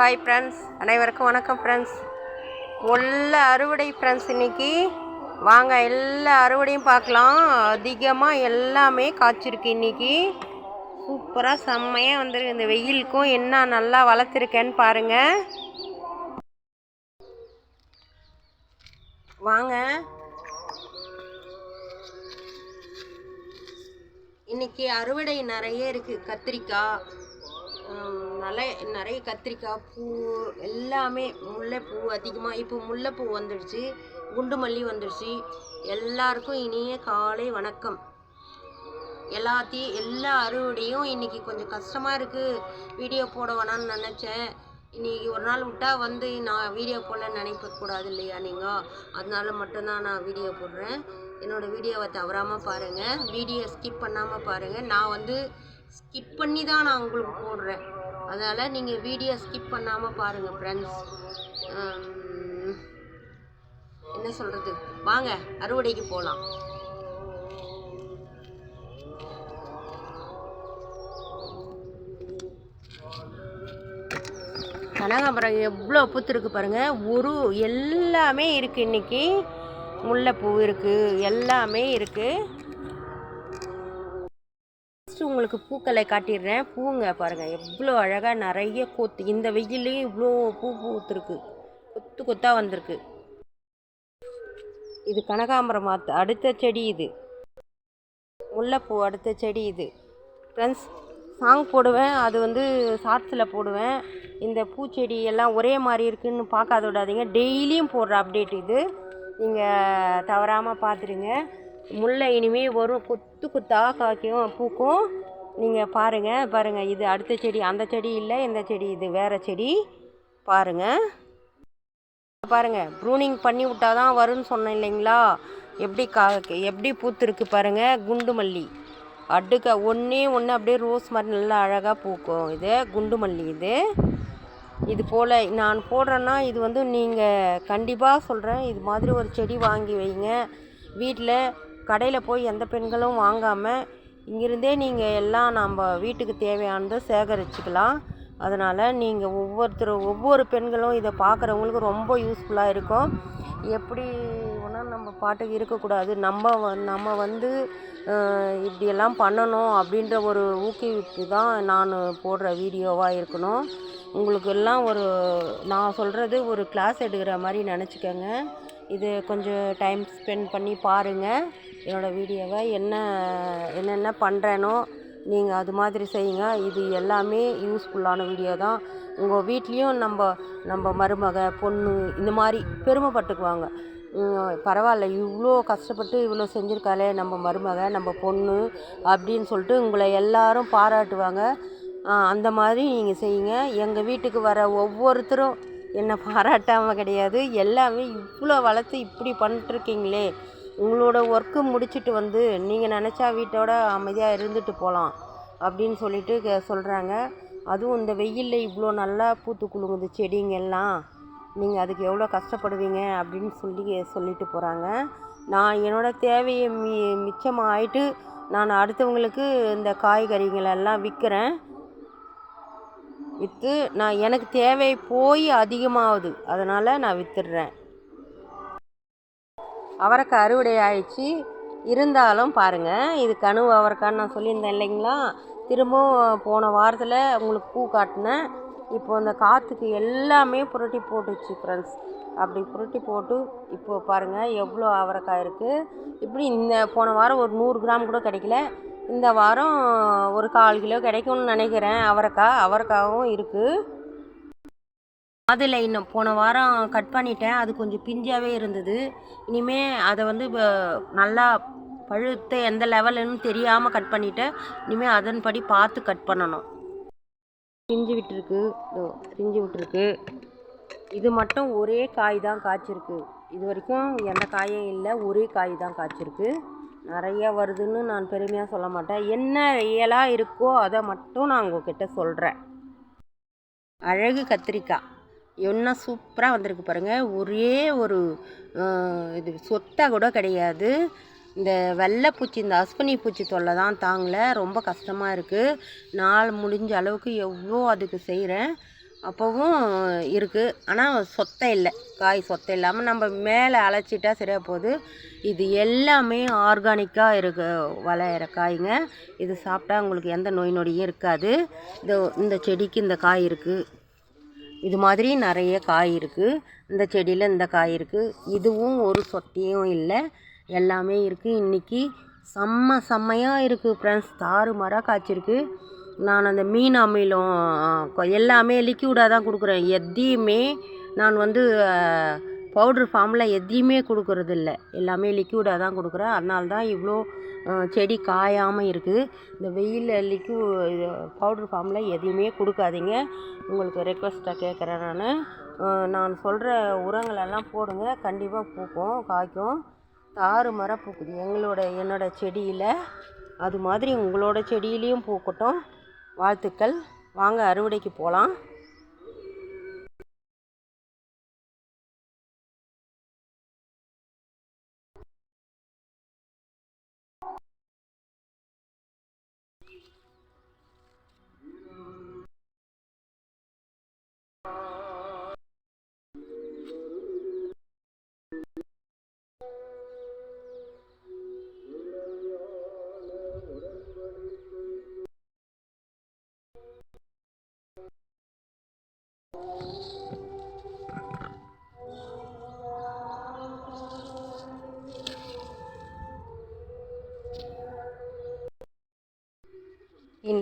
Hi friends அனைவருக்கும் வணக்கம் friends உள்ள அறுவடை ஃப்ரெண்ட்ஸ் இன்னைக்கு வாங்க எல்லா அறுவடையும் பார்க்கலாம். அதிகமாக எல்லாமே காய்ச்சிருக்கு இன்னைக்கு. சூப்பராக செம்மையாக வந்துருக்கு. இந்த வெயிலுக்கும் என்ன நல்லா வளர்த்துருக்கேன்னு பாருங்கள் வாங்க. இன்னைக்கு அறுவடை நிறைய இருக்குது கத்திரிக்காய் நிறைய நிறைய கத்திரிக்காய் பூ எல்லாமே முல்லைப்பூ அதிகமாக இப்போ முல்லைப்பூ வந்துடுச்சு குண்டு மல்லி வந்துடுச்சு. எல்லாருக்கும் இனிய காலை வணக்கம். எல்லாத்தையும் எல்லா அறுவடையும் இன்னைக்கு கொஞ்சம் கஷ்டமாக இருக்குது வீடியோ போட வேணான்னு நினச்சேன். இன்றைக்கி ஒரு நாள் விட்டா வந்து நான் வீடியோ போடலன்னு நினைக்கக்கூடாது இல்லையா நீங்கள் அதனால மட்டும்தான் நான் வீடியோ போடுறேன். என்னோடய வீடியோவை தவறாமல் பாருங்கள் வீடியோ ஸ்கிப் பண்ணாமல் பாருங்கள் நான் வந்து ஸ்கிப் பண்ணி தான் நான் உங்களுக்கு போடுறேன். அதனால் நீங்கள் வீடியோ ஸ்கிப் பண்ணாமல் பாருங்கள் ஃப்ரெண்ட்ஸ் என்ன சொல்கிறது வாங்க அறுவடைக்கு போகலாம் கனகாம்பரம் எவ்வளோ பூத்துருக்கு பாருங்கள் ஒரு எல்லாமே இருக்குது இன்றைக்கி முல்லைப்பூ இருக்குது எல்லாமே இருக்குது உங்களுக்கு பூக்களை காட்டிடுறேன். பூங்க பாருங்கள் எவ்வளோ அழகாக நிறைய கொத்து இந்த வெயிலையும் இவ்வளோ பூ பூத்துருக்கு. கொத்து கொத்தாக வந்திருக்கு. இது கனகாம்பரம் மாத்து அடுத்த செடி இது. முல்லைப்பூ அடுத்த செடி இது. ஃப்ரெண்ட்ஸ் சாங் போடுவேன் அது வந்து ஷார்ட்ஸில் போடுவேன். இந்த பூச்செடி எல்லாம் ஒரே மாதிரி இருக்குன்னு பார்க்காத விடாதீங்க. டெய்லியும் போடுற அப்டேட் இது. நீங்கள் தவறாமல் பார்த்துருங்க. முல்லை இனிமே வரும். கொத்து கொத்தாக காய்க்கும். பூக்கும். நீங்கள் பாருங்கள் பாருங்கள் இது அடுத்த செடி. அந்த செடி இல்லை இந்த செடி இது. வேறு செடி. பாருங்கள் பாருங்கள் ப்ரூனிங் பண்ணி விட்டால் தான் வரும்னு சொன்னேன் இல்லைங்களா? எப்படி கா எப்படி பூத்துருக்கு பாருங்கள் குண்டு மல்லி. அடுக்க ஒன்றே ஒன்று அப்படியே ரோஸ் மாதிரி நல்லா அழகாக பூக்கும். இது குண்டு மல்லி இது. இது போல் நான் போடுறேன்னா இது வந்து நீங்கள் கண்டிப்பாக சொல்கிறேன் இது மாதிரி ஒரு செடி வாங்கி வைங்க. வீட்டில் கடையில் போய் எந்த பெண்களும் வாங்காமல் இங்கிருந்தே நீங்கள் எல்லாம் நம்ம வீட்டுக்கு தேவையானதை சேகரிச்சுக்கலாம். அதனால் நீங்கள் ஒவ்வொருத்தரும் ஒவ்வொரு பெண்களும் இதை பார்க்குறவங்களுக்கு ரொம்ப யூஸ்ஃபுல்லாக இருக்கும். எப்படி ஒன்றும் நம்ம பாட்டுக்கு இருக்கக்கூடாது. நம்ம வ- நம்ம வந்து இப்படியெல்லாம் பண்ணணும் அப்படின்ற ஒரு ஊக்குவிப்பு தான் நான் போடுற வீடியோவாக இருக்கணும். உங்களுக்கு எல்லாம் ஒரு நான் சொல்கிறது ஒரு கிளாஸ் எடுக்கிற மாதிரி நினச்சிக்கோங்க. இது கொஞ்சம் டைம் ஸ்பெண்ட் பண்ணி பாருங்கள் என்னோடய வீடியோவை என்ன என்னென்ன பண்ணுறேனோ நீங்கள் அது மாதிரி செய்யுங்க. இது எல்லாமே யூஸ்ஃபுல்லான வீடியோ தான். உங்கள் வீட்லேயும் நம்ம நம்ம மருமக பொண்ணு இந்த மாதிரி பெருமைப்பட்டுக்குவாங்க. பரவாயில்ல இவ்வளோ கஷ்டப்பட்டு இவ்வளோ செஞ்சுருக்காளே நம்ம மருமக நம்ம பொண்ணு அப்படின்னு சொல்லிட்டு உங்களை எல்லாரும் பாராட்டுவாங்க. அந்த மாதிரி நீங்கள் செய்யுங்க. எங்கள் வீட்டுக்கு வர ஒவ்வொருத்தரும் என்னை பாராட்டாமல் கிடையாது. எல்லாமே இவ்வளோ வளர்த்து இப்படி பண்ணிட்டுருக்கீங்களே உங்களோட ஒர்க்கு முடிச்சிட்டு வந்து நீங்கள் நினச்சா வீட்டோட அமைதியாக இருந்துட்டு போகலாம் அப்படின்னு சொல்லிட்டு கே- சொல்கிறாங்க அதுவும் இந்த வெயிலில் இவ்வளோ நல்லா பூத்து குலுங்குது செடிங்கெல்லாம் நீங்கள் அதுக்கு எவ்வளோ கஷ்டப்படுவீங்க அப்படின்னு சொல்லி சொல்லிட்டு போகிறாங்க நான் என்னோடய தேவையை மி மிச்சமாகிட்டு நான் அடுத்தவங்களுக்கு இந்த காய்கறிகளெல்லாம் விற்கிறேன் விற்று நான் எனக்கு தேவை போய் அதிகமாகுது. அதனால் நான் விற்றுடுறேன் அவரைக்காய் அறுவடை ஆயிடுச்சு. இருந்தாலும் பாருங்கள் இது கனவு அவரைக்கான்னு நான் சொல்லியிருந்தேன் இல்லைங்களா? திரும்பவும் போன வாரத்தில் உங்களுக்கு பூ காட்டினேன். இப்போ அந்த காற்றுக்கு எல்லாமே புரட்டி போட்டுச்சு ஃப்ரெண்ட்ஸ் அப்படி புரட்டி போட்டு இப்போ பாருங்கள் எவ்வளோ அவரைக்காய் இருக்குது இப்படி இந்த போன வாரம் ஒரு நூறு கிராம் கூட கிடைக்கல. இந்த வாரம் ஒரு கால் கிலோ கிடைக்கும்னு நினைக்கிறேன். அவரைக்காய் அவரைக்காவும் இருக்குது அதில் இன்னும் போன வாரம் கட் பண்ணிட்டேன். அது கொஞ்சம் பிஞ்சாவே இருந்தது. இனிமே அதை வந்து நல்லா பழுத்த எந்த லெவலுன்னு தெரியாமல் கட் பண்ணிட்டேன். இனிமேல் அதன்படி பார்த்து கட் பண்ணணும். பிஞ்சு விட்டுருக்கு. பிஞ்சு விட்டுருக்கு. இது மட்டும் ஒரே காய் தான் காய்ச்சிருக்கு. இது வரைக்கும் எந்த காயும் இல்லை. ஒரே காய் தான் காய்ச்சிருக்கு. நிறைய வருதுன்னு நான் பெருமையாக சொல்ல மாட்டேன். என்ன ரியலாக இருக்கோ அதை மட்டும் நான் உங்ககிட்ட சொல்கிறேன் அழகு கத்திரிக்காய். என்ன சூப்பராக வந்திருக்கு பாருங்கள் ஒரே ஒரு இது சொத்தாக கூட கிடையாது. இந்த வெள்ளைப்பூச்சி இந்த அஸ்வினி பூச்சி தொல்லை தான் தாங்கலை. ரொம்ப கஷ்டமாக இருக்குது நாள் முடிஞ்ச அளவுக்கு எவ்வளோ அதுக்கு செய்கிறேன் அப்போவும் இருக்குது ஆனால் சொத்தை இல்லை. காய் சொத்தை இல்லாமல் நம்ம மேலே அழைச்சிட்டா சரியாக போகுது. இது எல்லாமே ஆர்கானிக்காக இருக்க வளையிற காய்ங்க. இது சாப்பிட்டா உங்களுக்கு எந்த நோய் நொடியும் இருக்காது. இந்த இந்த செடிக்கு இந்த காய் இருக்குது இது மாதிரி நிறைய காய் இருக்குது இந்த செடியில் இந்த காய் இருக்குது இதுவும் ஒரு சொத்தையும் இல்லை. எல்லாமே இருக்குது இன்றைக்கி செம்ம செம்மையாக இருக்குது ஃப்ரெண்ட்ஸ் தாறு மரம் காய்ச்சிருக்கு. நான் அந்த மீன் அமிலம் கொ- எல்லாமே லிக்யூடாக தான் கொடுக்குறேன். எதையுமே நான் வந்து பவுட்ரு ஃபார்மில் எதையுமே கொடுக்கறதில்ல. எல்லாமே லிக்யூடாக தான் கொடுக்குறேன். அதனால தான் இவ்வளோ செடி காயாமல் இருக்குது இந்த வெயிலில் லிக்யூ பவுட்ரு ஃபார்மில் எதையுமே கொடுக்காதீங்க. உங்களுக்கு ரெக்வஸ்ட்டாக கேட்குறேன் நான். நான் சொல்கிற உரங்களெல்லாம் போடுங்க. கண்டிப்பாக பூக்கும் காய்க்கும். தாறு மரம் பூக்குது. எங்களோட என்னோடய செடியில் அது மாதிரி உங்களோட செடியிலையும் பூக்கட்டும். வாழ்த்துக்கள். வாங்க அறுவடைக்கு போகலாம்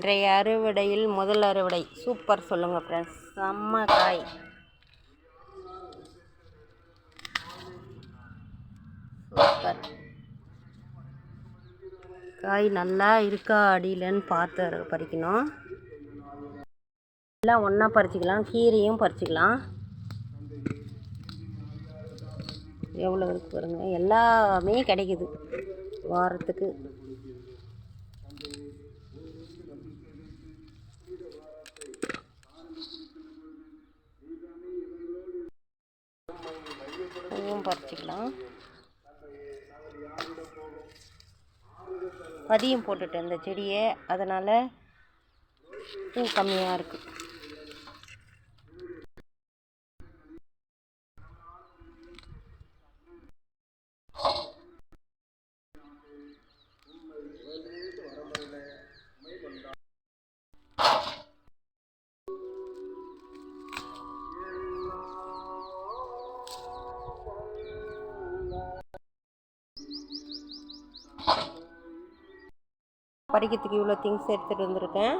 இன்றைய அறுவடையில் முதல் அறுவடை. சூப்பர் சொல்லுங்கள் ஃப்ரெண்ட்ஸ் செம்ம காய். சூப்பர். காய் நல்லா இருக்கா அடியிலன்னு பார்த்து பறிக்கணும். எல்லாம் ஒன்றா பறிச்சிக்கலாம். கீரையும் பறிச்சிக்கலாம். எவ்வளோ இருக்கு பாருங்கள் எல்லாமே கிடைக்குது. வாரத்துக்கு குறைச்சிக்கலாம் பதியம் போட்டுட்டேன் இந்த செடியை அதனால் பூ கம்மியாக இருக்குது படிக்கிறதுக்கு இவ்வளோ திங்ஸ் எடுத்துகிட்டு வந்திருக்கேன்.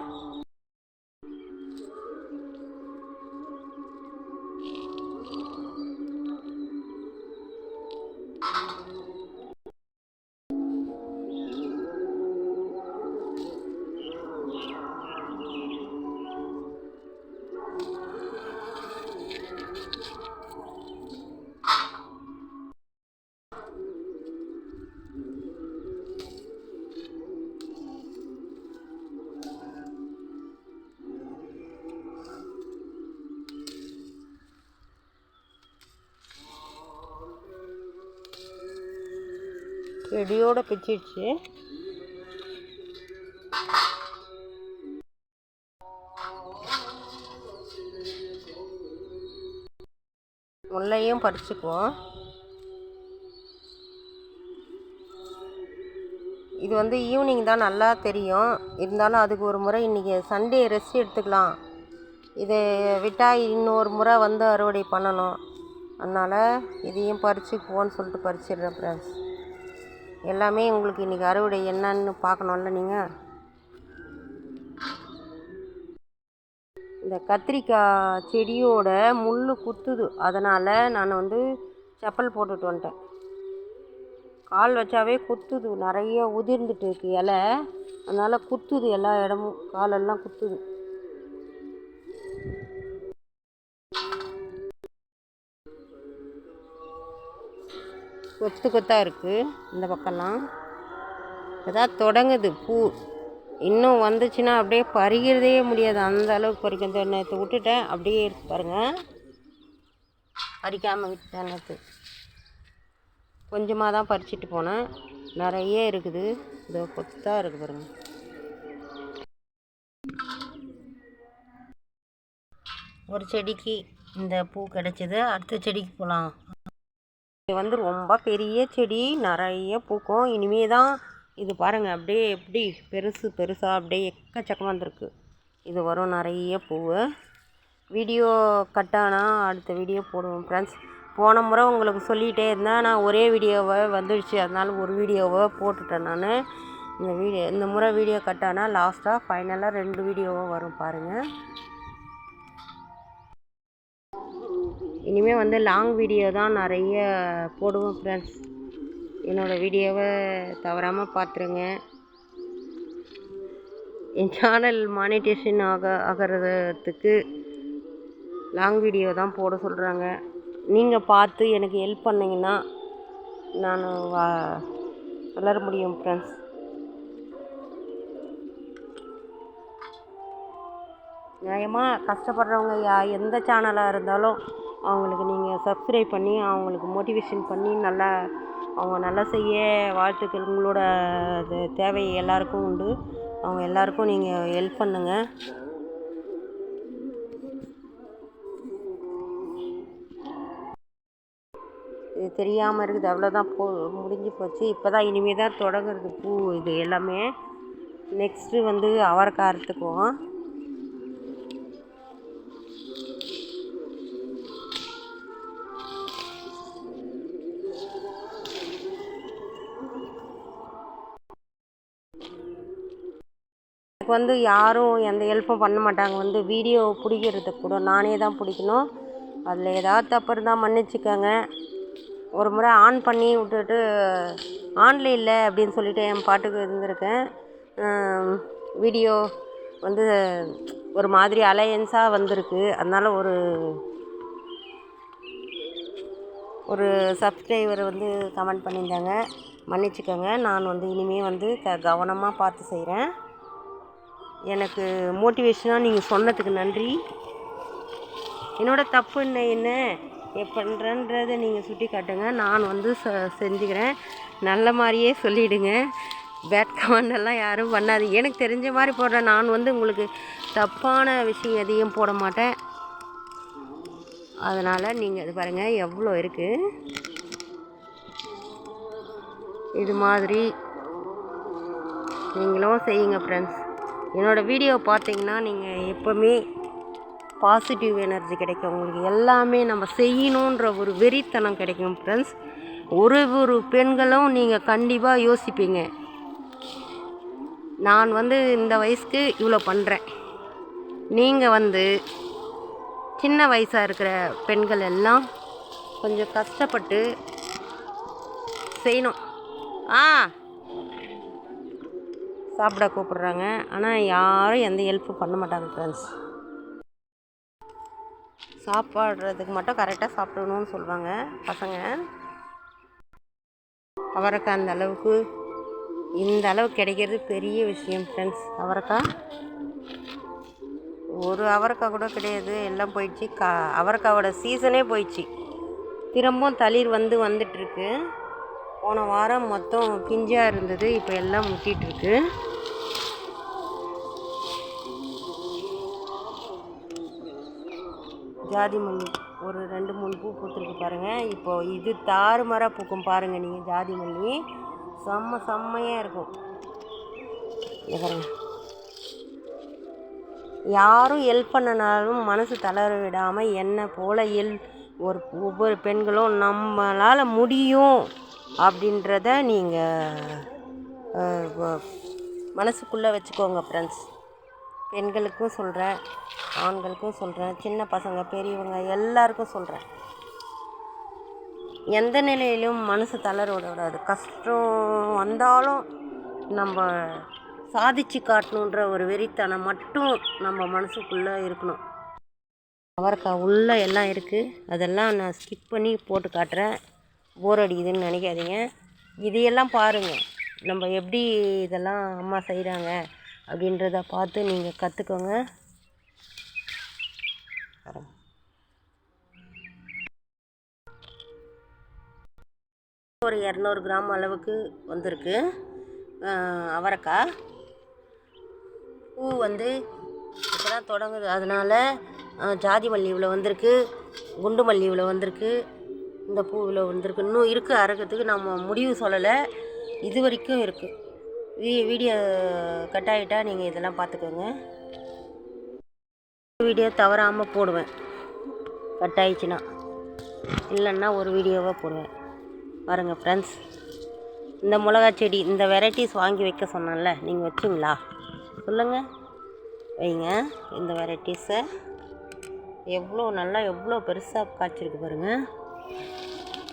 செடியோட பிச்சிடுச்சு முல்லையும் பறிச்சுக்குவோம். இது வந்து ஈவினிங் தான் நல்லா தெரியும். இருந்தாலும் அதுக்கு ஒரு முறை இன்றைக்கி சண்டே ரெஸ்ட் எடுத்துக்கலாம். இதை விட்டால் இன்னொரு முறை வந்து அறுவடை பண்ணணும். அதனால் இதையும் பறிச்சுக்குவோன்னு சொல்லிட்டு பறிச்சிடுறேன் ஃப்ரெண்ட்ஸ் எல்லாமே உங்களுக்கு இன்றைக்கி அறுவடை என்னன்னு பார்க்கணும்ல நீங்கள் இந்த கத்திரிக்காய் செடியோட முள் குத்துது. அதனால் நான் வந்து செப்பல் போட்டுட்டு வந்துட்டேன். கால் வச்சாவே குத்துது. நிறைய உதிர்ந்துட்டு இருக்கு இலை. அதனால் குத்துது எல்லா இடமும். காலெல்லாம் குத்துது. கொத்து கொத்தாக இருக்குது இந்த பக்கம்லாம். இதான் தொடங்குது பூ. இன்னும் வந்துச்சுன்னா அப்படியே பறிக்கிறதே முடியாது. அந்த அளவுக்கு பறிக்க நேற்று விட்டுட்டேன். அப்படியே இருக்கு பாருங்கள் பறிக்காமல் விட்டுட்டேன் நேற்று கொஞ்சமாக தான் பறிச்சிட்டு போனேன். நிறைய இருக்குது. இதோ கொத்தாக இருக்குது பாருங்கள் ஒரு செடிக்கு இந்த பூ கிடச்சிது. அடுத்த செடிக்கு போகலாம் இது வந்து ரொம்ப பெரிய செடி நிறைய பூக்கும். இனிமே தான் இது பாருங்கள் அப்படியே எப்படி பெருசு பெருசாக அப்படியே எக்கச்சக்கமாக வந்திருக்கு. இது வரும் நிறைய பூ வீடியோ கட் ஆனால் அடுத்த வீடியோ போடுவோம் ஃப்ரெண்ட்ஸ் போன முறை உங்களுக்கு சொல்லிகிட்டே இருந்தேன் நான் ஒரே வீடியோவை வந்துடுச்சு அதனால் ஒரு வீடியோவை போட்டுட்டேன் நான். இந்த வீடியோ இந்த முறை வீடியோ கட் ஆனால் லாஸ்ட்டாக ஃபைனலாக ரெண்டு வீடியோவாக வரும் பாருங்கள் இனிமேல் வந்து லாங் வீடியோ தான் நிறைய போடுவோம் ஃப்ரெண்ட்ஸ் என்னோடய வீடியோவை தவறாமல் பார்த்துருங்க. என் சேனல் மானிட்டேஷன் ஆக ஆகிறதுக்கு லாங் வீடியோ தான் போட சொல்கிறாங்க நீங்கள் பார்த்து எனக்கு ஹெல்ப் பண்ணிங்கன்னா நான் வா வளர முடியும் ஃப்ரெண்ட்ஸ் நியாயமாக கஷ்டப்படுறவங்க யா எந்த சேனலாக இருந்தாலும் அவங்களுக்கு நீங்கள் சப்ஸ்கிரைப் பண்ணி அவங்களுக்கு மோட்டிவேஷன் பண்ணி நல்லா அவங்க நல்லா செய்ய வாழ்த்துக்கள். உங்களோட இது தேவை எல்லாருக்கும் உண்டு. அவங்க எல்லாருக்கும் நீங்கள் ஹெல்ப் பண்ணுங்கள் இது தெரியாமல் இருக்குது. அவ்வளோதான் போ முடிஞ்சு போச்சு. இப்போ தான் இனிமேல் தான் தொடங்குறது பூ இது எல்லாமே. நெக்ஸ்ட்டு வந்து அவரைக்காய் அறுத்துக்குவோம். எனக்கு வந்து யாரும் எந்த ஹெல்ப்பும் பண்ண மாட்டாங்க. வந்து வீடியோ பிடிக்கிறது கூட நானே தான் பிடிக்கணும். அதில் ஏதாவது தப்பு இருந்தால் மன்னிச்சுக்கோங்க. ஒரு முறை ஆன் பண்ணி விட்டுட்டு ஆன்ல இல்லை அப்படின்னு சொல்லிட்டு என் பாட்டுக்கு இருந்திருக்கேன். வீடியோ வந்து ஒரு மாதிரி அலையன்ஸாக வந்திருக்கு. அதனால் ஒரு ஒரு சப்ஸ்கிரைபர் வந்து கமெண்ட் பண்ணியிருந்தாங்க. மன்னிச்சுக்கோங்க. நான் வந்து இனிமேல் வந்து க கவனமாக பார்த்து செய்கிறேன் எனக்கு மோட்டிவேஷனாக நீங்கள் சொன்னதுக்கு நன்றி. என்னோடய தப்பு என்ன என்ன எப்படின்றதை நீங்கள் சுட்டி காட்டுங்க நான் வந்து ச செஞ்சுக்கிறேன். நல்ல மாதிரியே சொல்லிவிடுங்க பேட் கமெண்ட் யாரும் பண்ணாது. எனக்கு தெரிஞ்ச மாதிரி போடுறேன். நான் வந்து உங்களுக்கு தப்பான விஷயம் எதையும் போட மாட்டேன். அதனால் நீங்கள் இது பாருங்கள் எவ்வளோ இருக்குது இது மாதிரி நீங்களும் செய்யுங்க ஃப்ரெண்ட்ஸ் என்னோடய வீடியோ பார்த்தீங்கன்னா நீங்கள் எப்போவுமே பாசிட்டிவ் எனர்ஜி கிடைக்கும். உங்களுக்கு எல்லாமே நம்ம செய்யணுன்ற ஒரு வெறித்தனம் கிடைக்கும் ஃப்ரெண்ட்ஸ் ஒரு ஒரு பெண்களும் நீங்கள் கண்டிப்பாக யோசிப்பீங்க. நான் வந்து இந்த வயசுக்கு இவ்வளோ பண்ணுறேன் நீங்கள் வந்து சின்ன வயசாக இருக்கிற பெண்கள் எல்லாம் கொஞ்சம் கஷ்டப்பட்டு செய்யணும். ஆ சாப்பிட கூப்பிட்றாங்க. ஆனால் யாரும் எந்த ஹெல்ப்பும் பண்ண மாட்டாங்க ஃப்ரெண்ட்ஸ் சாப்பாடுறதுக்கு மட்டும் கரெக்டாக சாப்பிடணும்னு சொல்லுவாங்க பசங்க. அவரைக்காய் அந்த அளவுக்கு இந்த அளவு கிடைக்கிறது பெரிய விஷயம் ஃப்ரெண்ட்ஸ் அவரைக்காய் ஒரு அவரைக்காய் கூட கிடையாது எல்லாம் போயிடுச்சு. கா அவரைக்காவோட சீசனே போயிடுச்சு. திரும்பவும் தளிர் வந்து வந்துட்டுருக்கு. போன வாரம் மொத்தம் பிஞ்சாக இருந்தது இப்போ எல்லாம் முட்டிகிட்ருக்கு ஜாதி மல்லி. ஒரு ரெண்டு மூணு பூ பூத்துருக்கு பாருங்கள் இப்போது இது தாறுமாறாக பூக்கும் பாருங்கள் நீங்கள் ஜாதி மல்லி. செம்ம செம்மையாக இருக்கும். பாருங்க. யாரும் ஹெல்ப் பண்ணனாலும் மனசு தளர விடாமல் என்னை போல் எல் ஒரு ஒவ்வொரு பெண்களும் நம்மளால் முடியும் அப்படின்றத நீங்கள் மனசுக்குள்ளே வச்சுக்கோங்க ஃப்ரெண்ட்ஸ் பெண்களுக்கும் சொல்கிறேன் ஆண்களுக்கும் சொல்கிறேன் சின்ன பசங்க பெரியவங்க எல்லாருக்கும் சொல்கிறேன் எந்த நிலையிலும் மனசு தளர விடக்கூடாது. கஷ்டம் வந்தாலும் நம்ம சாதிச்சு காட்டணுன்ற ஒரு வெறித்தனம் மட்டும் நம்ம மனசுக்குள்ளே இருக்கணும். அவரைக்காய் உள்ளே எல்லாம் இருக்குது அதெல்லாம் நான் ஸ்கிப் பண்ணி போட்டு காட்டுறேன். போர் அடிக்குதுன்னு நினைக்காதீங்க. இதையெல்லாம் பாருங்கள் நம்ம எப்படி இதெல்லாம் அம்மா செய்கிறாங்க அப்படின்றத பார்த்து நீங்கள் கற்றுக்கோங்க ஒரு இரநூறு கிராம் அளவுக்கு வந்திருக்கு. அவரைக்காய். பூ வந்து இப்போ தான் தொடங்குது. அதனால் ஜாதி மல்லி இவ்வளோ வந்திருக்கு. குண்டு மல்லி இவ்வளோ வந்திருக்கு. இந்த பூ இவ்வளோ வந்திருக்கு. இன்னும் இருக்குது அறுக்கிறதுக்கு. நம்ம முடிவு சொல்லலை. இது வரைக்கும் இருக்குது வீடியோ கட் ஆகிட்டா நீங்கள் இதெல்லாம் பார்த்துக்கோங்க வீடியோ தவறாமல் போடுவேன். கட் ஆயிடுச்சுன்னா இல்லைன்னா ஒரு வீடியோவாக போடுவேன். பாருங்கள் ஃப்ரெண்ட்ஸ் இந்த மிளகா செடி இந்த வெரைட்டிஸ் வாங்கி வைக்க சொன்னேன்ல நீங்கள் வச்சிங்களா? சொல்லுங்கள் வைங்க. இந்த வெரைட்டிஸை எவ்வளோ நல்லா எவ்வளோ பெருசாக காய்ச்சிருக்கு பாருங்கள்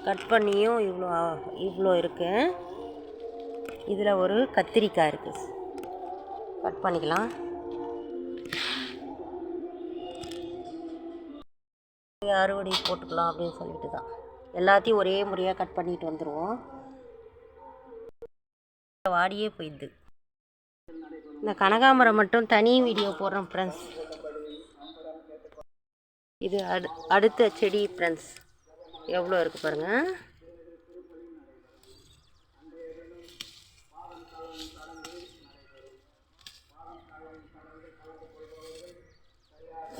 கட் பண்ணியும் இவ்வளோ இவ்வளோ இருக்குது இதில் ஒரு கத்திரிக்காய் இருக்குது கட் பண்ணிக்கலாம். அறுவடை போட்டுக்கலாம் அப்படின்னு சொல்லிட்டு தான். எல்லாத்தையும் ஒரே முறையாக கட் பண்ணிட்டு வந்துடுவோம் வாடியே போயிடுது. இந்த கனகாமரம் மட்டும் தனி வீடியோ போடுறோம் ஃப்ரெண்ட்ஸ் இது அடு அடுத்த செடி ஃப்ரெண்ட்ஸ் எவ்வளோ இருக்குது பாருங்கள்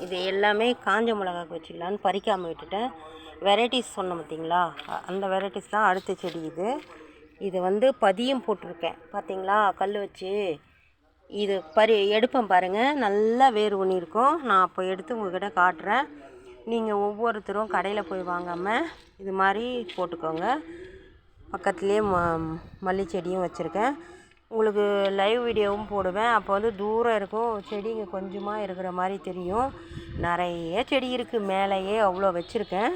இது எல்லாமே காஞ்ச மிளகாக்கு வச்சுக்கலான்னு பறிக்காமல் விட்டுட்டேன். வெரைட்டிஸ் சொன்னேன் பார்த்தீங்களா? அந்த வெரைட்டிஸ் தான் அடுத்த செடி இது. இது வந்து பதியம் போட்டிருக்கேன். பார்த்தீங்களா? கல் வச்சு இது பறி எடுப்பேன் பாருங்கள் நல்லா வேர் ஊனி இருக்கும் நான் அப்போ எடுத்து உங்கள்கிட்ட காட்டுறேன். நீங்கள் ஒவ்வொருத்தரும் கடையில் போய் வாங்காமல் இது மாதிரி போட்டுக்கோங்க. பக்கத்துலேயே ம மல்லி செடியும் வச்சுருக்கேன். உங்களுக்கு லைவ் வீடியோவும் போடுவேன். அப்போ வந்து தூரம் இருக்கும். செடிங்க கொஞ்சமாக இருக்கிற மாதிரி தெரியும். நிறைய செடி இருக்குது மேலேயே அவ்வளோ வச்சுருக்கேன்.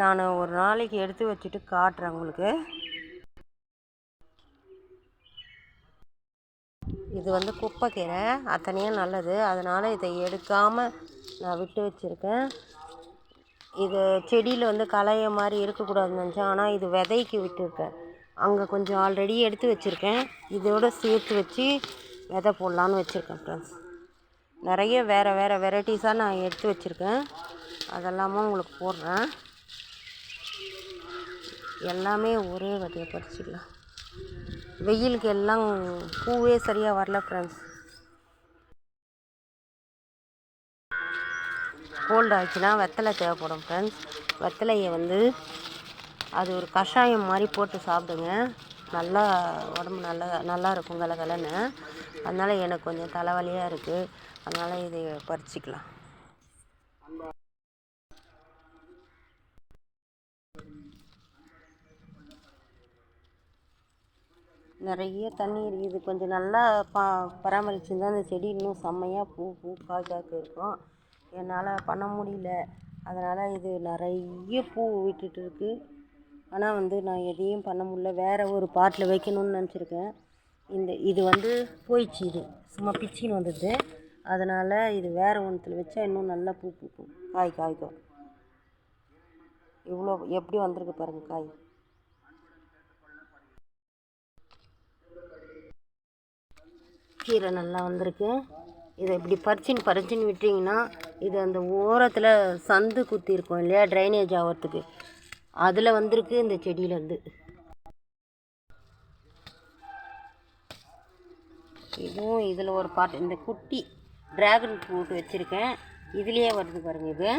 நான் ஒரு நாளைக்கு எடுத்து வச்சுட்டு காட்டுறேன் உங்களுக்கு. இது வந்து குப்பைக்கீரை. அத்தனையும் நல்லது. அதனால் இதை எடுக்காமல் நான் விட்டு வச்சுருக்கேன். இது செடியில் வந்து களைய மாதிரி இருக்கக்கூடாதுன்னு நினச்சேன். ஆனால் இது விதைக்கு விட்டுருக்கேன். அங்கே கொஞ்சம் ஆல்ரெடி எடுத்து வச்சுருக்கேன். இதோட சேர்த்து வச்சு விதை போடலான்னு வச்சுருக்கேன் ஃப்ரெண்ட்ஸ் நிறைய வேறு வேறு வெரைட்டிஸாக நான் எடுத்து வச்சுருக்கேன். அதெல்லாமும் உங்களுக்கு போடுறேன். எல்லாமே ஒரே வகையை பறிச்சிடலாம் வெயிலுக்கு எல்லாம் பூவே சரியாக வரல ஃப்ரெண்ட்ஸ் கோல்டு ஆச்சுன்னா வெத்தலை தேவைப்படும் ஃப்ரெண்ட்ஸ் வெத்தலையை வந்து அது ஒரு கஷாயம் மாதிரி போட்டு சாப்பிடுங்க. நல்லா உடம்பு நல்லா நல்லா இருக்கும் கலகலன்னு அதனால் எனக்கு கொஞ்சம் தலைவலியாக இருக்குது அதனால் இதை பறிச்சிக்கலாம். நிறைய தண்ணி இருக்குது. கொஞ்சம் நல்லா பா பராமரிச்சிருந்தா அந்த செடி இன்னும் செம்மையாக பூ பூ காய் இருக்கும். என்னால் பண்ண முடியல. அதனால் இது நிறைய பூ விட்டுட்டு இருக்குது ஆனால் வந்து நான் எதையும் பண்ண முடியல. வேறு ஒரு பாட்டில் வைக்கணும்னு நினச்சிருக்கேன். இந்த இது வந்து போயிடுச்சு இது. சும்மா பிச்சின்னு வந்தது அதனால் இது வேறு ஒன்றத்தில் வச்சா இன்னும் நல்லா பூ பூக்கும் காய் காய்க்கும் இவ்வளோ எப்படி வந்திருக்கு பாருங்கள் காய். கீரை நல்லா வந்திருக்கு. இதை இப்படி பறிச்சின்னு பறிச்சின்னு விட்டிங்கன்னா இது அந்த ஓரத்தில் சந்து குத்தி இருக்கும் இல்லையா? ட்ரைனேஜ் ஆகிறதுக்கு அதில் வந்திருக்கு இந்த செடியிலேருந்து இதுவும் இதில் ஒரு பார்ட் இந்த குட்டி டிராகன் ஃப்ரூட் வச்சுருக்கேன். இதுலேயே வருது பாருங்கள் இது.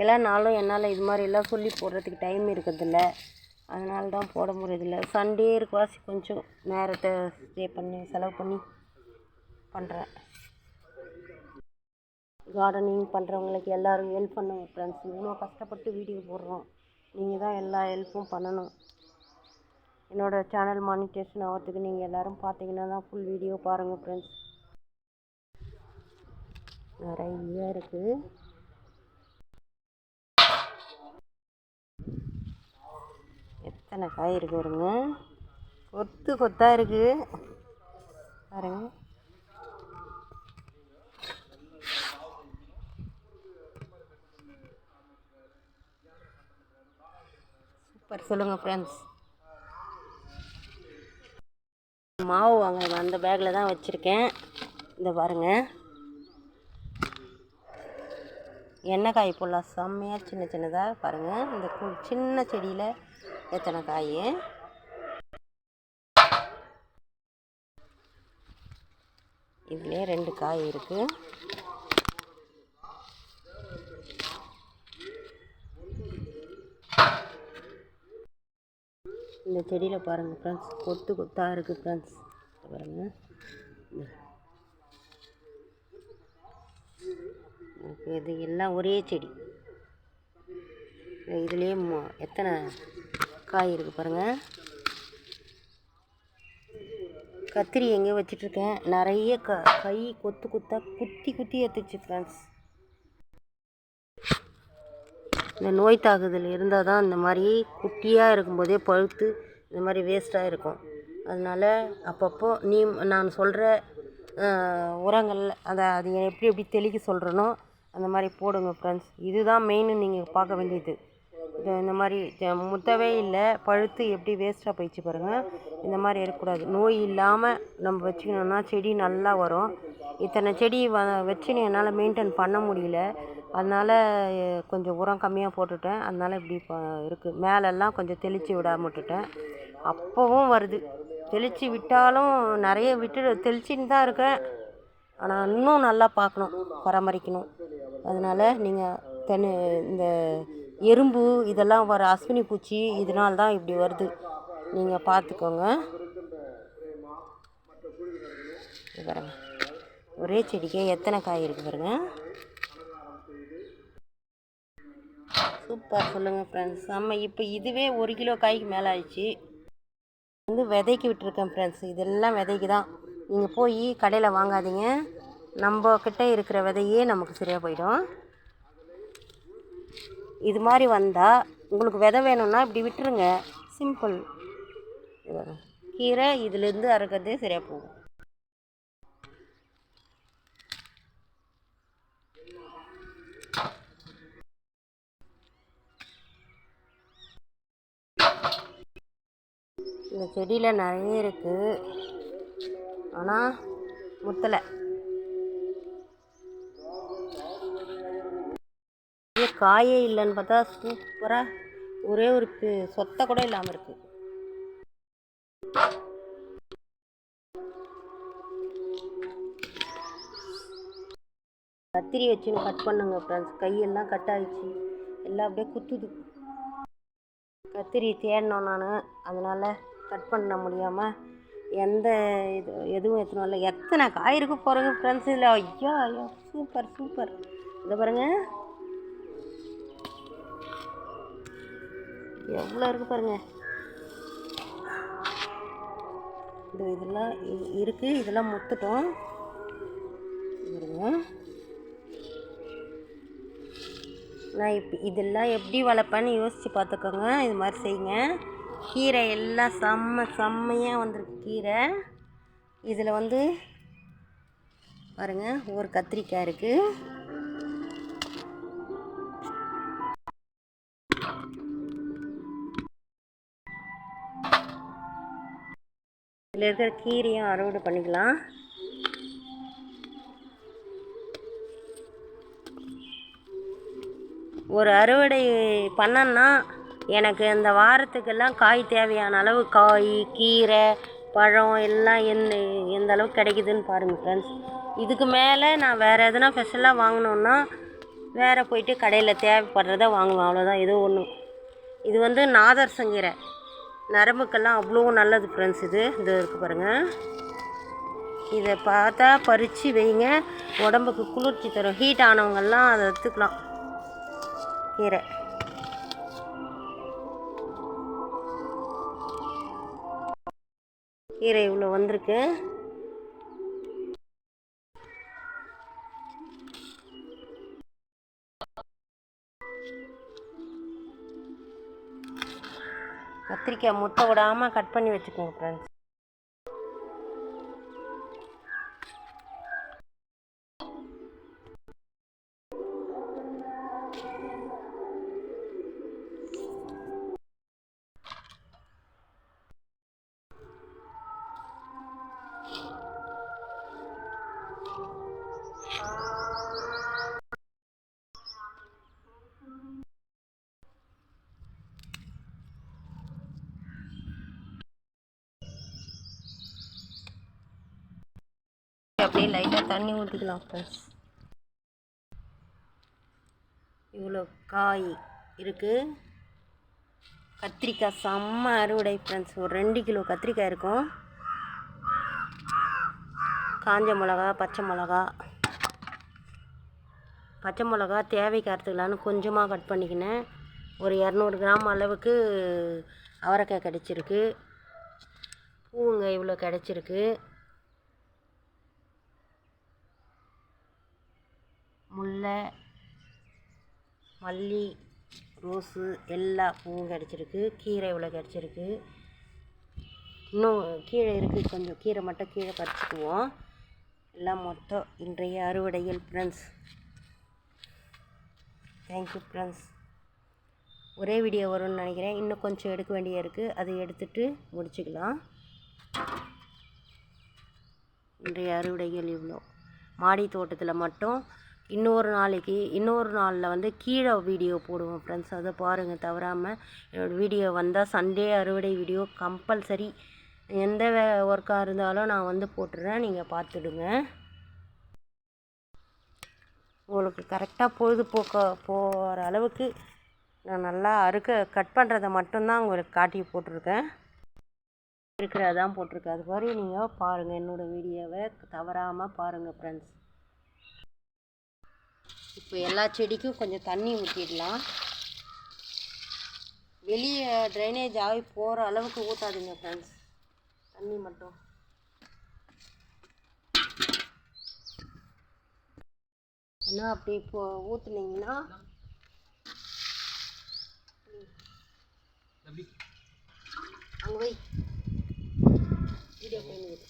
எல்லா நாளும் என்னால் இது மாதிரி எல்லாம் சொல்லி போடுறதுக்கு டைம் இருக்கிறதில்ல. அதனால தான் போட முடியறதில்ல. சண்டே இருக்கவாசி கொஞ்சம் நேரத்தை ஸ்டே பண்ணி செலவு பண்ணி பண்ணுறேன் கார்டனிங் பண்ணுறவங்களுக்கு எல்லோரும் ஹெல்ப் பண்ணுங்கள் ஃப்ரெண்ட்ஸ் இவ்வளோ கஷ்டப்பட்டு வீடியோ போடுறோம். நீங்கள் தான் எல்லா ஹெல்ப்பும் பண்ணணும். என்னோடய சேனல் மானிட்டேஷன் ஆகிறதுக்கு நீங்கள் எல்லோரும் பார்த்தீங்கன்னா தான் ஃபுல் வீடியோ பாருங்கள் ஃப்ரெண்ட்ஸ் நிறைய இருக்குது எத்தனை காய் இருக்கு பாருங்க. கொத்து கொத்தாக இருக்குது பாருங்கள் சூப்பர். சொல்லுங்கள் ஃப்ரெண்ட்ஸ் மாவு வாங்க அந்த பேக்கில் தான் வச்சுருக்கேன். இந்த பாருங்கள் எண்ணெய் காய் போடலாம். செம்மையாக சின்ன சின்னதாக பாருங்கள் இந்த கு- சின்ன செடியில் எத்தனை காய்? இதுலேயே ரெண்டு காய் இருக்குது இந்த செடியில் பாருங்கள் ஃப்ரெண்ட்ஸ் கொத்து கொத்தாக இருக்குது ஃப்ரெண்ட்ஸ் பாருங்கள் இது எல்லாம் ஒரே செடி. இதுலேயே எத்தனை காய் இருக்குது பாருங்கள் கத்திரி எங்கேயோ வச்சிட்ருக்கேன் நிறைய க கை கொத்து கொத்தாக குத்தி குத்தி எடுத்துச்சு ஃப்ரெண்ட்ஸ் இந்த நோய் தாக்குதல் இருந்தால் தான் இந்த மாதிரி குட்டியாக இருக்கும்போதே பழுத்து இந்த மாதிரி வேஸ்ட்டாக இருக்கும். அதனால் அப்பப்போ நீ நான் சொல்கிற உரங்கள் அதை அது எப்படி எப்படி தெளிக்க சொல்கிறேனோ அந்த மாதிரி போடுங்க ஃப்ரெண்ட்ஸ் இதுதான் மெயின் நீங்கள் பார்க்க வேண்டியது. இது இந்த மாதிரி ஜ- முத்தவே இல்லை பழுத்து எப்படி வேஸ்ட்டாக போயிடுச்சு பாருங்கள் இந்த மாதிரி இருக்கக்கூடாது. நோய் இல்லாமல் நம்ம வச்சுக்கணுன்னா செடி நல்லா வரும். இத்தனை செடி வ வச்சு என்னால் மெயின்டைன் பண்ண முடியல. அதனால் கொஞ்சம் உரம் கம்மியாக போட்டுட்டேன். அதனால் இப்படி இப்போ இருக்குது மேலெல்லாம் கொஞ்சம் தெளித்து விடாமல் விட்டுட்டேன். அப்போவும் வருது. தெளித்து விட்டாலும் நிறைய விட்டு தெளிச்சின்னு தான் இருக்கேன். ஆனால் இன்னும் நல்லா பார்க்கணும். பராமரிக்கணும். அதனால் நீங்கள் தென்னு இந்த எறும்பு இதெல்லாம் வர அஸ்வினி பூச்சி இதனால தான் இப்படி வருது. நீங்கள் பார்த்துக்கோங்க. இது ஒரே செடிக்கே எத்தனை காய் இருக்குது பாருங்க. சூப்பர் சொல்லுங்கள் ஃப்ரெண்ட்ஸ் நம்ம இப்போ இதுவே ஒரு கிலோ காய்க்கு மேலே ஆயிடுச்சு. வந்து விதைக்கு விட்டுருக்கேன் ஃப்ரெண்ட்ஸ் இதெல்லாம் விதைக்கு தான் நீங்கள் போய் கடையில் வாங்காதீங்க. நம்ம கிட்டே இருக்கிற விதையே நமக்கு சரியாக போயிடும். இது மாதிரி வந்தால் உங்களுக்கு விதை வேணும்னா இப்படி விட்டுருங்க. சிம்பிள் கீரை இதுலேருந்து அறுக்கிறதே சரியாக போகும். இந்த செடியில் நிறைய இருக்குது ஆனால் முத்தலை. காயே இல்லைன்னு பார்த்தா சூப்பராக ஒரே ஒரு சொத்தை கூட இல்லாமல் இருக்குது கத்திரி வச்சுன்னு கட் பண்ணுங்க ஃப்ரெண்ட்ஸ் கையெல்லாம் கட் ஆகிடுச்சு எல்லாம் அப்படியே குத்துது. கத்திரி தேடினோம் நான். அதனால் கட் பண்ண முடியாமல் எந்த இது எதுவும் எத்தனை இல்லை. எத்தனை காய் இருக்கு போகிறோங்க ஃப்ரெண்ட்ஸ் இதில்? ஐயா ஐயா சூப்பர் சூப்பர் இதை பாருங்கள் எவ்வளோ இருக்குது பாருங்கள் இது இதெல்லாம் இ- இதெல்லாம் முத்துட்டோம். பாருங்கள் நான் இப்போ இதெல்லாம் எப்படி வளர்ப்பேன்னு யோசித்து பார்த்துக்கோங்க. இது மாதிரி செய்யுங்க. கீரை எல்லாம் செம்ம செம்மையாக வந்திருக்கு கீரை. இதில் வந்து பாருங்கள் ஒரு கத்திரிக்காய் இருக்குது இதில் இருக்கிற கீரையும் அறுவடை பண்ணிக்கலாம். ஒரு அறுவடை பண்ணேன்னா எனக்கு இந்த வாரத்துக்கெல்லாம் காய் தேவையான அளவு காய் கீரை பழம் எல்லாம் என்ன எந்த அளவுக்கு கிடைக்குதுன்னு பாருங்கள் ஃப்ரெண்ட்ஸ் இதுக்கு மேலே நான் வேறு எதனா ஸ்பெஷலாக வாங்கினோன்னா வேறு போயிட்டு கடையில் தேவைப்படுறத வாங்குவேன். அவ்வளோதான் ஏதோ ஒன்று இது வந்து நாதர்சங்கீரை நரம்புக்கெல்லாம் அவ்வளோ நல்லது ஃப்ரெண்ட்ஸ் இது. இது இருக்குது பாருங்கள் இதை பார்த்தா பறித்து வைங்க. உடம்புக்கு குளிர்ச்சி தரும். ஹீட் ஆனவங்கெல்லாம் அதை எடுத்துக்கலாம். கீரை. கீரை இவ்வளோ வந்திருக்கு. கத்திரிக்காய் முட்டை விடாமல் கட் பண்ணி வச்சுக்கோங்க ஃப்ரெண்ட்ஸ் அப்படியே லைட்டாக தண்ணி ஊற்றிக்கலாம் ஃப்ரெண்ட்ஸ் இவ்வளோ காய் இருக்குது கத்திரிக்காய் செம்ம அறுவடை ஃப்ரெண்ட்ஸ் ஒரு ரெண்டு கிலோ கத்திரிக்காய் இருக்கும். காஞ்ச மிளகா பச்சை மிளகா. பச்சை மிளகா தேவைக்கு அறுத்துக்கலான்னு கொஞ்சமாக கட் பண்ணிக்கினேன். ஒரு இரநூறு கிராம் அளவுக்கு அவரைக்காய் கிடச்சிருக்கு. பூவுங்க இவ்வளோ கிடச்சிருக்கு. முல்லை மல்லி ரோஸு எல்லா பூவும் கிடச்சிருக்கு. கீரை இவ்வளோ கிடச்சிருக்கு. இன்னும் கீழே இருக்குது கொஞ்சம் கீரை மட்டும் கீழே பறிச்சுக்குவோம். எல்லாம் மொத்தம் இன்றைய அறுவடைகள் ஃப்ரெண்ட்ஸ் தேங்க்யூ ஃப்ரெண்ட்ஸ் ஒரே வீடியோ வரும்னு நினைக்கிறேன். இன்னும் கொஞ்சம் எடுக்க வேண்டிய இருக்குது அதை எடுத்துட்டு முடிச்சுக்கலாம். இன்றைய அறுவடைகள் இவ்வளோ. மாடி தோட்டத்தில் மட்டும் இன்னொரு நாளைக்கு இன்னொரு நாளில் வந்து கீழே வீடியோ போடுவோம் ஃப்ரெண்ட்ஸ் அதை பாருங்கள் தவறாமல் என்னோடய வீடியோ வந்தால் சண்டே அறுவடை வீடியோ கம்பல்சரி எந்த வே ஒர்க்காக இருந்தாலும் நான் வந்து போட்டுடுறேன் நீங்கள் பார்த்துடுங்க. உங்களுக்கு கரெக்டாக பொழுதுபோக்க போகிற அளவுக்கு நான் நல்லா அறுக்க கட் பண்ணுறதை மட்டும்தான் உங்களுக்கு காட்டி போட்டிருக்கேன். இருக்கிறதான் போட்டிருக்கேன். அது மாதிரி நீங்கள் பாருங்கள் என்னோடய வீடியோவை தவறாமல் பாருங்கள் ஃப்ரெண்ட்ஸ் இப்போ எல்லா செடிக்கும் கொஞ்சம் தண்ணி ஊற்றிடலாம் வெளியே ட்ரைனேஜ் ஆகி போகிற அளவுக்கு ஊற்றாதீங்க ஃப்ரெண்ட்ஸ் தண்ணி மட்டும். ஏன்னா அப்படி இப்போ ஊற்றுனீங்கன்னா அங்கே போய் வீடியோ பண்ணிடு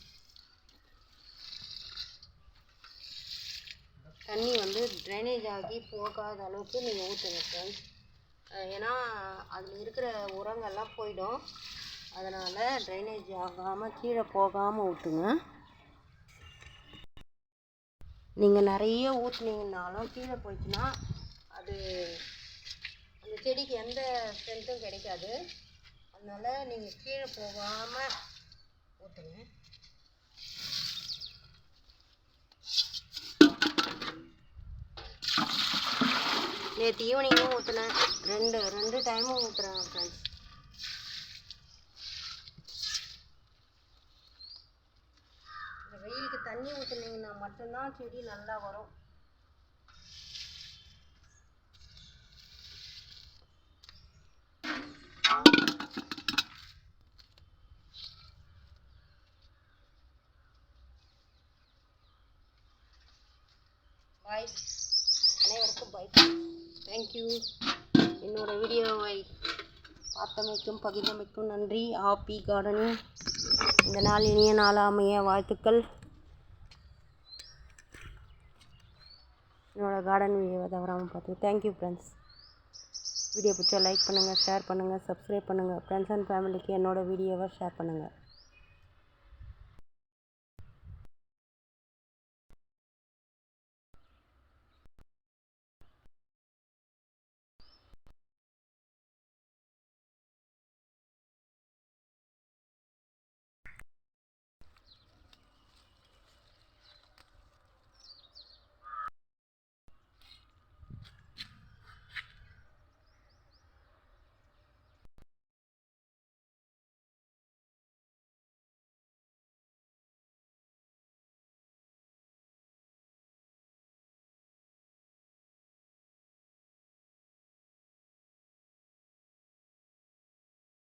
தண்ணி வந்து ட்ரைனேஜ் ஆகி போகாத அளவுக்கு நீங்கள் ஊற்றுங்க ஃப்ரெண்ட்ஸ் ஏன்னா அதில் இருக்கிற உரங்கள்லாம் போயிடும். அதனால் ட்ரைனேஜ் ஆகாமல் கீழே போகாமல் ஊற்றுங்க நீங்கள் நிறைய ஊற்றுனீங்கனாலும் கீழே போயிடுச்சுன்னா அது அந்த செடிக்கு எந்த ஸ்ட்ரென்த்தும் கிடைக்காது. அதனால் நீங்கள் கீழே போகாமல் ஊற்றுங்க நேற்று ஈவினிங்கும் ஊற்றினேன் ரெண்டு ரெண்டு டைமும் ஊற்றுறேன் ஃப்ரெண்ட்ஸ் இந்த வெயிலுக்கு தண்ணி ஊற்றுனீங்கன்னா மட்டும்தான் செடி நல்லா வரும். பாய் அனைவருக்கும் பாய் தேங்க்யூ என்னோட வீடியோவை பார்த்தமைக்கும் பகிர்ந்தமைக்கும் நன்றி. ஹாப்பி கார்டனிங் இந்த நாள் இனிய நாள் அமைய வாழ்த்துக்கள். என்னோடய கார்டன் வீடியோவை தவறாமல் பார்த்து. தேங்க்யூ ஃப்ரெண்ட்ஸ் வீடியோ பிடிச்சா லைக் பண்ணுங்கள் ஷேர் பண்ணுங்கள் சப்ஸ்கிரைப் பண்ணுங்கள் ஃப்ரெண்ட்ஸ் அண்ட் ஃபேமிலிக்கு என்னோடய வீடியோவை ஷேர் பண்ணுங்கள்